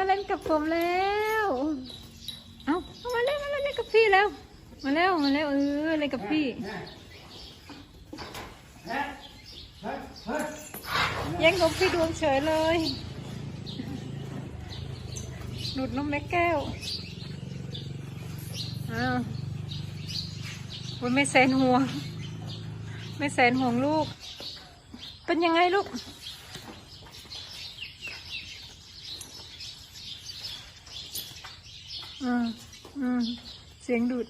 มาเล่นกับผมแล้ว เอาเอามาเล่นมาเล่นกับพี่แล้ว มาแล้วมาแล้วเออเล่นกับพี่ย่งนมพี่ดวงเฉยเลยหนุดนมแม่แก้ว อ้าวไม่แสนห่วง ไม่แสนห่วงลูก เป็นยังไงลูก อืมอืมเสียงดูด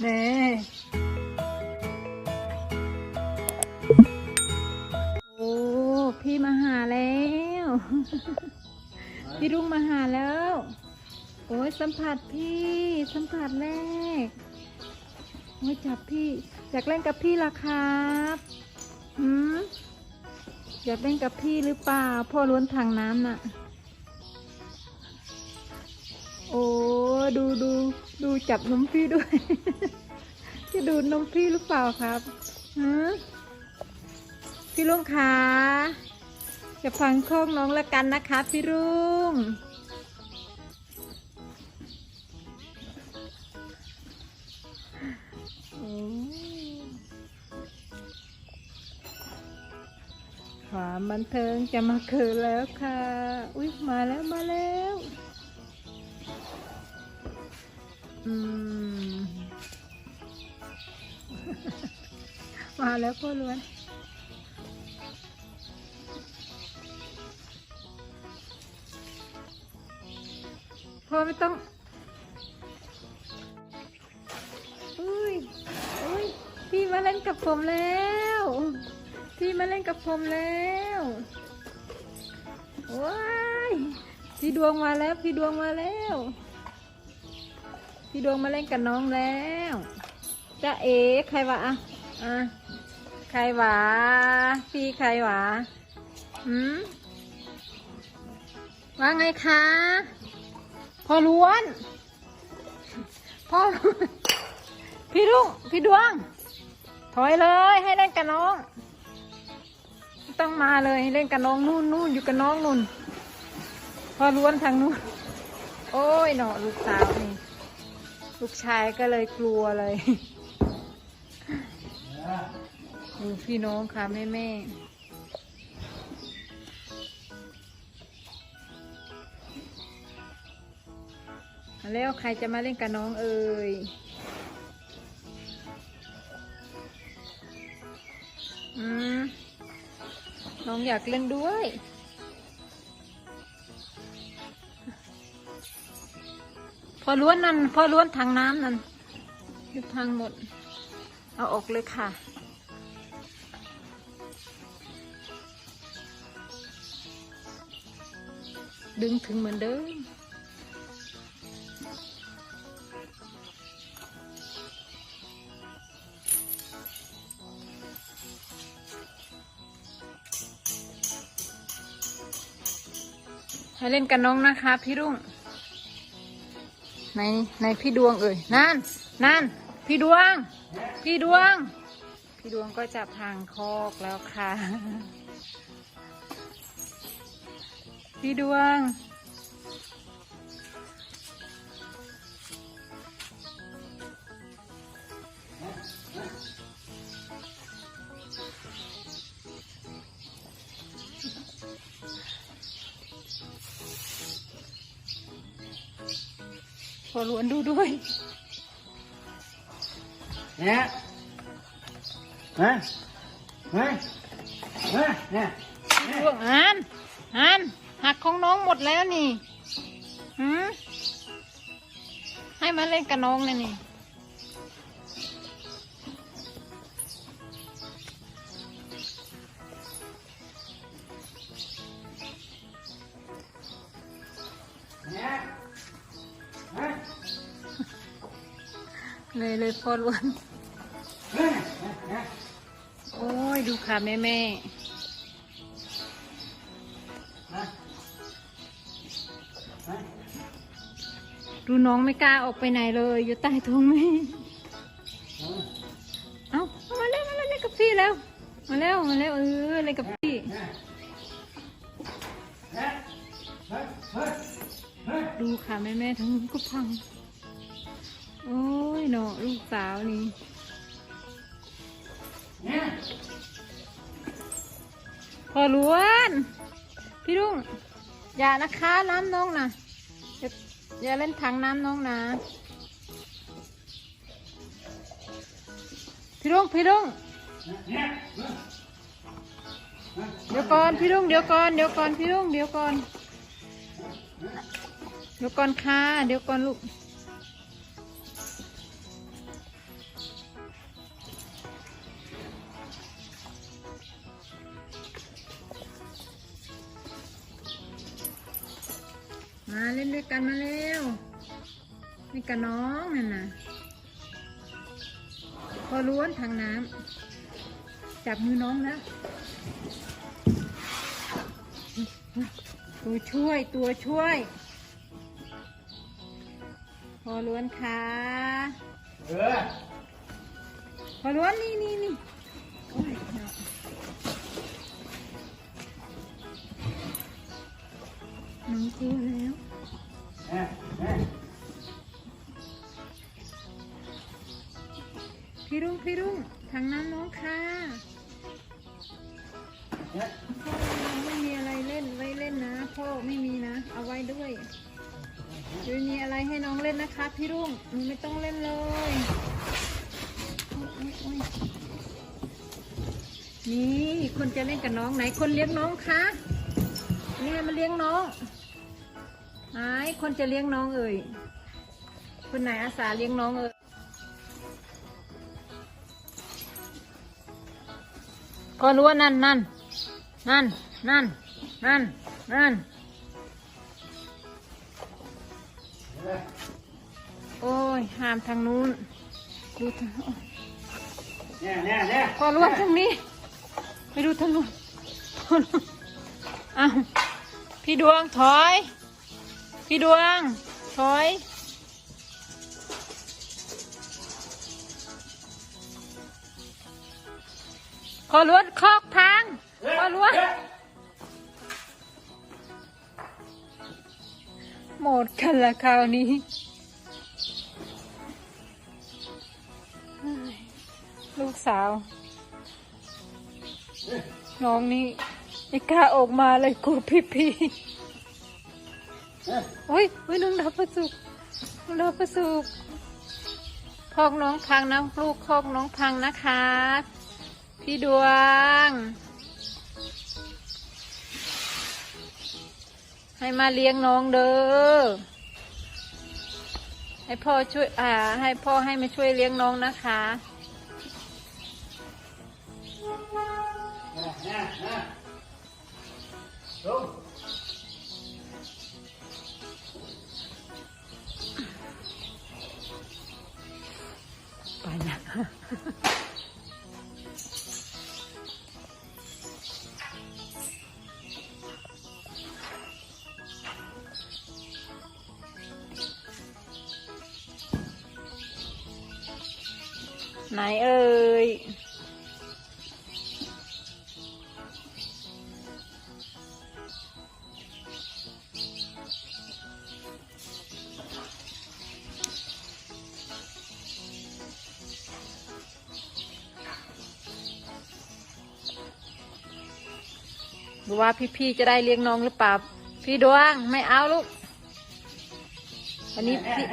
เน่โอ้ พี่มาหาแล้ว พี่รุ่งมาหาแล้ว โอ้ยสัมผัสพี่สัมผัสแรกโอ้ยจับพี่ อยากเล่นกับพี่ล่ะครับหืมอยากเล่นกับพี่หรือเปล่า พ่อล้วนถังน้ำน่ะ ดูดูดูจับนมพี่ด้วย จะดูนมพี่หรือเปล่าครับฮะพี่ลุงขาจะฟังโคกน้องละกันนะคะพี่ลุงความบันเทิงจะมาเกิดแล้วค่ะ อุ้ยมาแล้วมาแล้ว มาแล้วพ่อล้วน พ่อไม่ต้อง อุ้ย อุ้ย พี่มาเล่นกับผมแล้ว พี่มาเล่นกับผมแล้วว้าย พี่ดวงมาแล้ว พี่ดวงมาแล้ว พี่ดวงมาเล่นกับน้องแล้วจ้าเอ๋ใครวะอะอะใครวะพี่ใครวะหืมว่าไงคะพ่อล้วนพ่อพี่รุ่งพี่ดวง ถอยเลยให้เล่นกับน้อง ต้องมาเลยเล่นกับน้องนู่นนู่นอยู่กับน้องนู่นพ่อล้วนทางนู้นโอ้ยเนาะลูกสาวนี่ ลูกชายก็เลยกลัวเลยดูพี่น้องค่ะ แม่แม่แล้วใครจะมาเล่นกับน้องเอ่ยอืมน้องอยากเล่นด้วย พอล้วนนั่นพอล้วนทางน้ำนั่นยุบทางหมด เอาออกเลยค่ะ ดึงถึงเหมือนเดิมให้เล่นกับน้องนะคะ พี่รุ่ง ในในพี่ดวงเอ่ยนั่นนั่นพี่ดวง พี่ดวง พี่ดวงก็จับทางคอกแล้วค่ะ พี่ดวง พอล้วนดูด้วยเนี่ยฮะฮะฮะเนี่ยดวงอ่านอ่านหักของน้องหมดแล้วนี่หืมให้มาเล่นกับน้องเลยนี่ เลยเลยพอล้วน โอ้ย ดูค่ะแม่แม่ดูน้องไม่กล้าออกไปไหนเลย อยู่ใต้ท้องแม่ เอาเอามาเล่นมาเล่นกับพี่แล้ว มาแล้วมาแล้วเออเล่นกับพี่ฮะฮะค่ะแม่แม่ทั้งก็พัง โอ้ยเนาะลูกสาวนี่เนี่ยพอล้วน พี่รุ่งอย่านะคะน้ำน้องนะอย่าอย่าเล่นถังน้ำน้องนะ พี่รุ่งพี่รุ่งเนี่ยเดี๋ยวก่อนพี่รุ่งเดี๋ยวก่อนเดี๋ยวก่อนพี่รุ่งเดี๋ยวก่อนเดี๋ยวก่อนค่ะเดี๋ยวก่อนลูก ด้วยกันมาเร็วนี่กับน้องนั่นน่ะพอล้วนทางน้ำจับมือน้องนะตัวช่วยตัวช่วย พอล้วนค่ะเออพอล้วนนี่นี่นี่โอ้ยเนาะน้องกลัวแล้ว รุ่งทางน้ำน้องค่ะเนี่ยพ่อไม่มีอะไรเล่นไว้เล่นนะ พ่อไม่มีนะ เอาไว้ด้วยเดี๋ยวมีอะไรให้น้องเล่นนะคะ พี่รุ่งหนูไม่ต้องเล่นเลยโอ๊ยโอ๊ยโอ๊ยนี่คนจะเล่นกับน้องไหนคนเลี้ยงน้องคะนี่ไงมาเลี้ยงน้องไหนคนจะเลี้ยงน้องเอ่ยคนไหนอาสาเลี้ยงน้องเอ่ย ก็รู้ว่านั่นนั่นนั่นนั่นนั่นนั่นโอ้ยห้ามทางนู้นดูทางเนี่ยเนี่ยเนี่ยพอรวดทางนี้ไปดูทางนู้นอ้าวพี่ดวงถอย พี่ดวงถอย อรวดคอกทางพอรวดหมดกันละคราวนี้ลูกสาว น้องนี่ไม่กล้าออกมาเลยกลัวพี่พี่โอ้ยโอ้ยน้องดาวประสุกน้องดาวประสุกคอกน้องพังนะลูกคอกน้องพังนะคะ พี่ดวง ให้มาเลี้ยงน้องเด้อ ให้พ่อช่วย อ่า ให้พ่อให้มาช่วยเลี้ยงน้องนะคะเนี่ยเนี่ยเนี่ยไปนะ เอ่ยดูว่าพี่ๆจะได้เลี้ยงน้องหรือเปล่า พี่ดวงไม่เอาลูก วันนี้พี่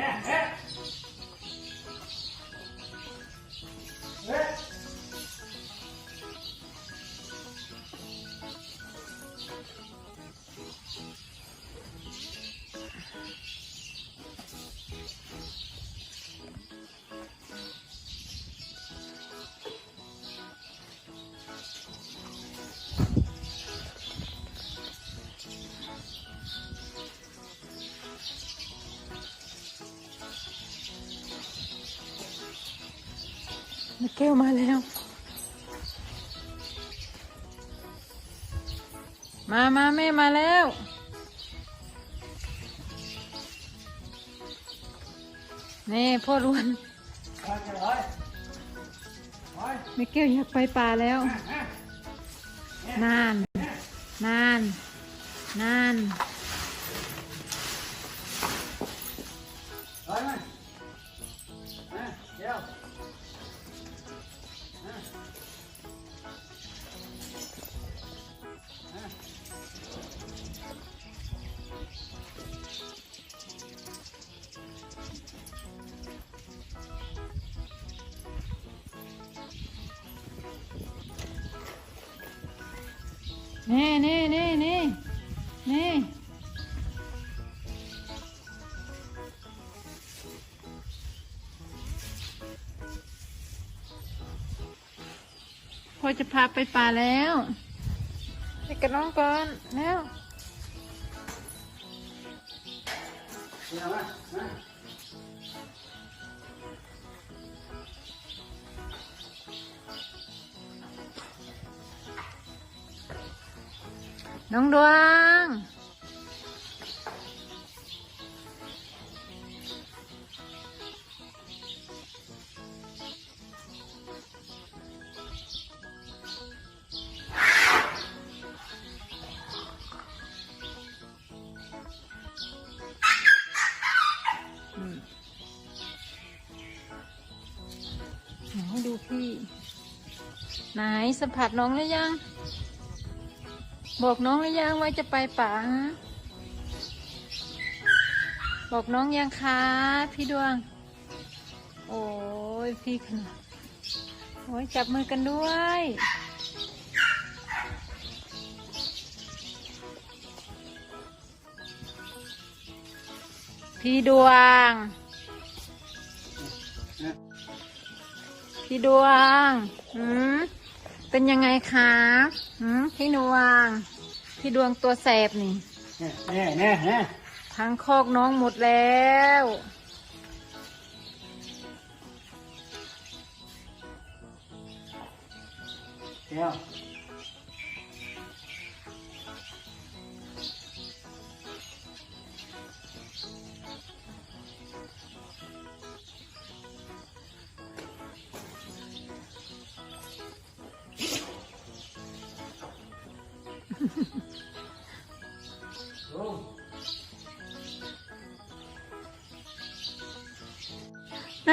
ก้วมาแล้ว มามาแม่มาแล้ว นี่พ่อรวนแม่แก้วอยากไปป่าแล้ว นาน นาน นานไปไหมเดี๋ยว นี่นี่นี่นี่นี่พ่อจะพาไปป่าแล้วไปกับน้องก่อนแล้วเดี๋ย น้องดวงอืมไหนดูพี่ไหนสัมผัสน้องหรือยัง บอกน้องหรือยังว่าจะไปป่าฮะบอกน้องยังคะพี่ดวง โอ้ยพี่ขนาดโอ้ยจับมือกันด้วยพี่ดวง พี่ดวงหืม เป็นยังไงคะหืม พี่ดวง พี่ดวงตัวแสบนี่ แน่แน่แน่ทั้งคอกน้องหมดแล้วแก้ว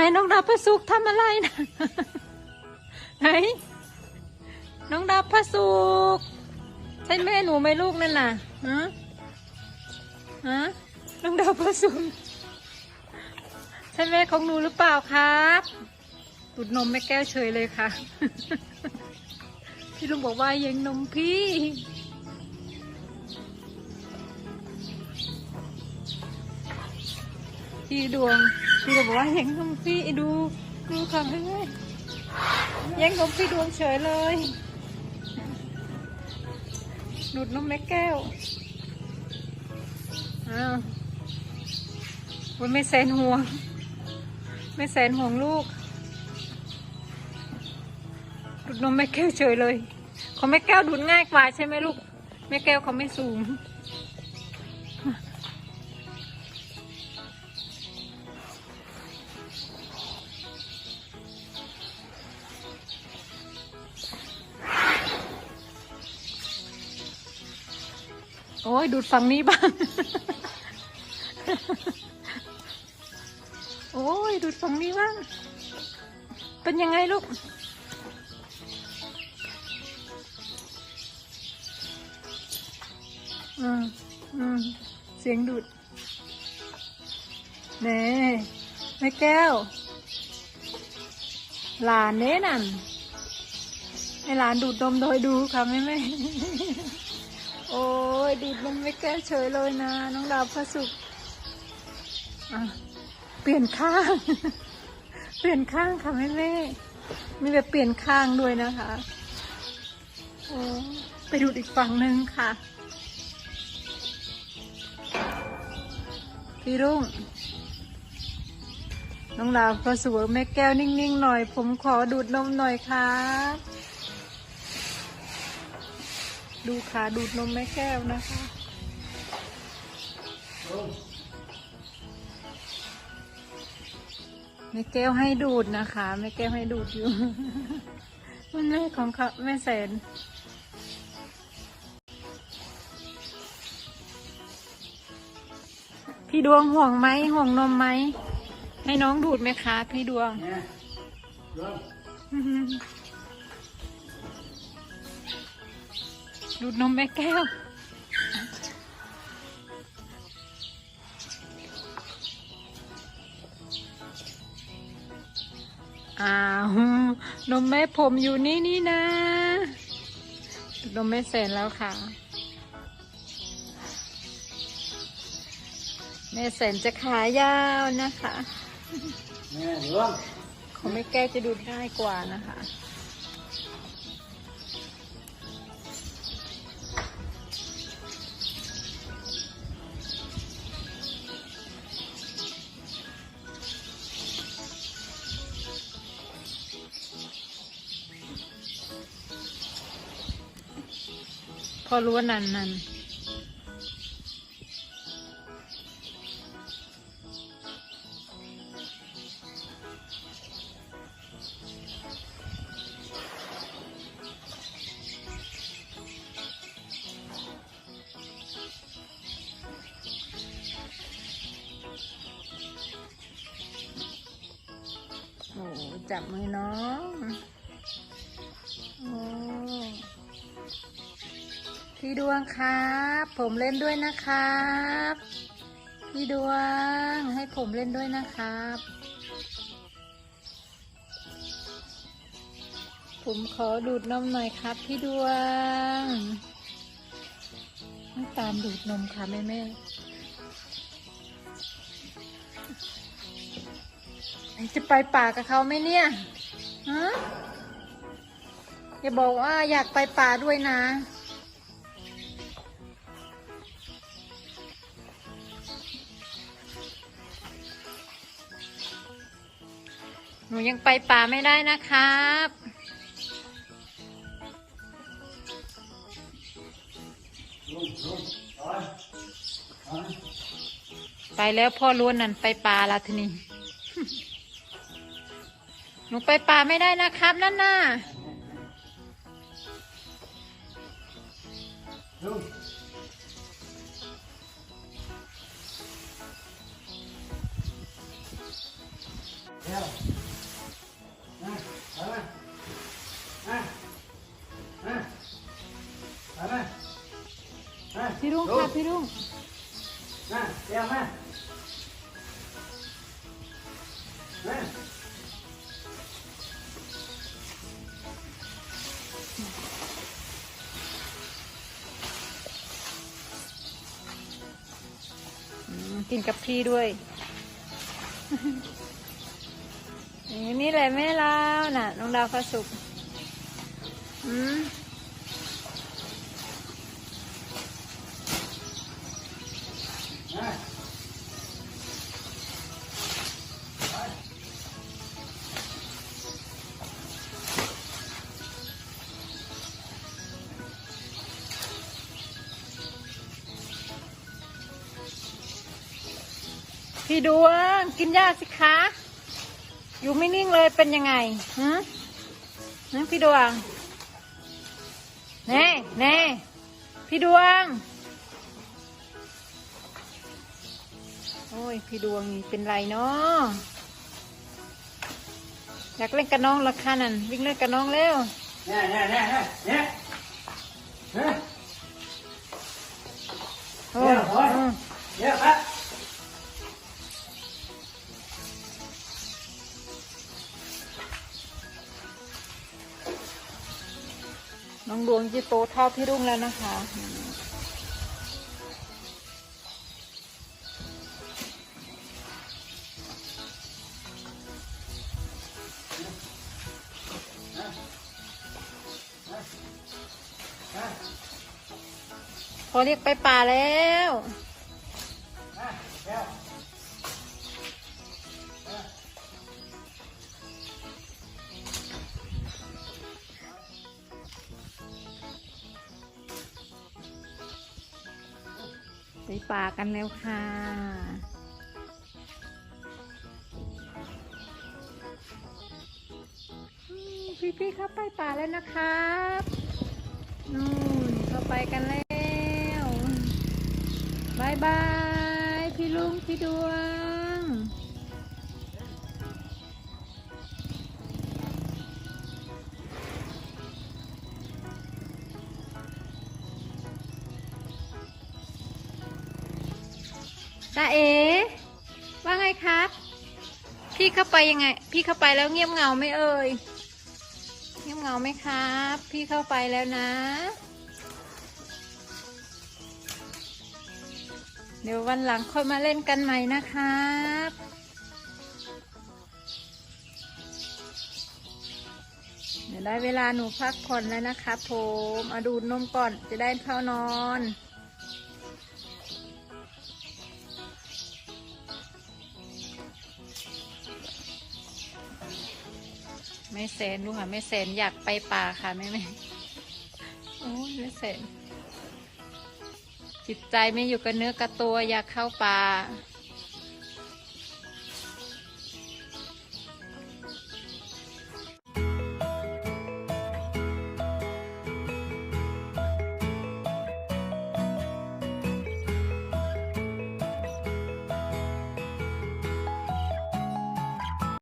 นน้องดาวพระสุกทำอะไรนะไหนน้องดาวพระสุกใช่แม่หนูไหมลูกนั่นน่ะฮะฮะน้องดาวพระสุกใช่แม่ของหนูหรือเปล่าครับตุดนมแม่แก้วเฉยเลยค่ะ พี่ลุงบอกว่ายังนมพี่ พี่ดวงพี่ดวงบอกว่ายังนมพี่ดูดูค่ะเพื่อนยังนมพี่ดวงเฉยเลยดูดนมแม่แก้วอ้าววันไม่แสนห่วง ไม่แสนห่วงลูกดูดนมแม่แก้วเฉยเลยของแม่แก้วดูดง่ายกว่าใช่ไหมลูกแม่แก้วเขาไม่สูง ยดูดฝั่งนี้บ้าง โอ้ยดูดฝั่งนี้บ้าง เป็นยังไงลูก อืมอืมเสียงดูดเน่แม่แก้ว หลานเน้นั่นให้หลานดูดนมโดยดูค่ะแม่แม่ โอ้ยดูดนมไม่แก้เฉยเลยนะ น้องดาวพระสุขอะเปลี่ยนข้าง เปลี่ยนข้างค่ะแม่แม่มีแบบเปลี่ยนข้างด้วยนะคะโอ้ไปดูดอีกฝั่งหนึ่งค่ะ พี่รุ่ง น้องดาวพระสุขแม่แก้วนิ่งๆหน่อย ผมขอดูดนมหน่อยครับ ดูขาดูดนมแม่แก้วนะคะโอ้แม่แก้วให้ดูดนะคะแม่แก้วให้ดูดอยู่มันแม่ของเขาแม่แสนพี่ดวงห่วงไหมห่วงนมไหม ให้น้องดูดไหมคะ พี่ดวง ดวงดูดนมแม่แก้ว อ้าว นมแม่ผมอยู่นี่นี่นะ ดูดนมแม่แสนแล้วค่ะ แม่แสนจะขายาวนะคะ แม่ดวงของแม่แก้วจะดูดง่ายกว่านะคะ พอรู้ว่านันนันโอ้จับมือน้อง วงครับ ผมเล่นด้วยนะครับ พี่ดวงให้ผมเล่นด้วยนะครับ ผมขอดูดนมหน่อยครับ พี่ดวงต้องตามดูดนมค่ะแม่แม่จะไปป่ากับเขาไหมเนี่ยฮะอย่าบอกว่าอยากไปป่าด้วยนะ หนูยังไปป่าไม่ได้นะครับ ไปแล้วพ่อล้วนนั่นไปป่าละทีนี้หนูไปป่าไม่ได้นะครับ นั่นน่ะเดี๋ยว พี่รุ่งค่ะพี่รุ่งมาเดี๋ยวมามาอืมกินกับพี่ด้วยนี่นี่แหละแม่เราน่ะน้องดาวพระสุกร์อืม ดวง กินยาสิคะ อยู่ไม่นิ่งเลยเป็นยังไงฮะฮะพี่ดวงแน่แน่พี่ดวง โอ้ย พี่ดวงนี่เป็นไรเนาะอยากเล่นกับน้องละคะนั่นวิ่งเล่นกับน้องเร็วเนี่ยเนี่ยเนี่ยเนี่ยเนี่ยโอ้ยอืมเดี๋ยวครับน้อง ดวงจีโตเท่าพี่รุ่งแล้วนะคะ พอเรียกไปป่าแล้ว ป่ากันแล้วค่ะ พี่ๆเข้าไปป่าแล้วนะครับนู่นเข้าไปกันแล้วบายบาย พี่ลุง พี่ดวง ตาเอ ว่าไงครับ พี่เข้าไปยังไง พี่เข้าไปแล้วเงียบเงาไหม่เอ่ย เงียบเงาไหมครับ พี่เข้าไปแล้วนะ เดี๋ยววันหลังค่อยมาเล่นกันใหม่นะครับเดี๋ยวได้เวลาหนูพักผ่อนแล้วนะครับผมเอาดูดนมก่อนจะได้เข้านอน ไม่เซนดูค่ะไม่เซนอยากไปป่าค่ะแม่แม่โอ้ไม่เซนจิตใจไม่อยู่กับเนื้อกับตัวอยากเข้าป่า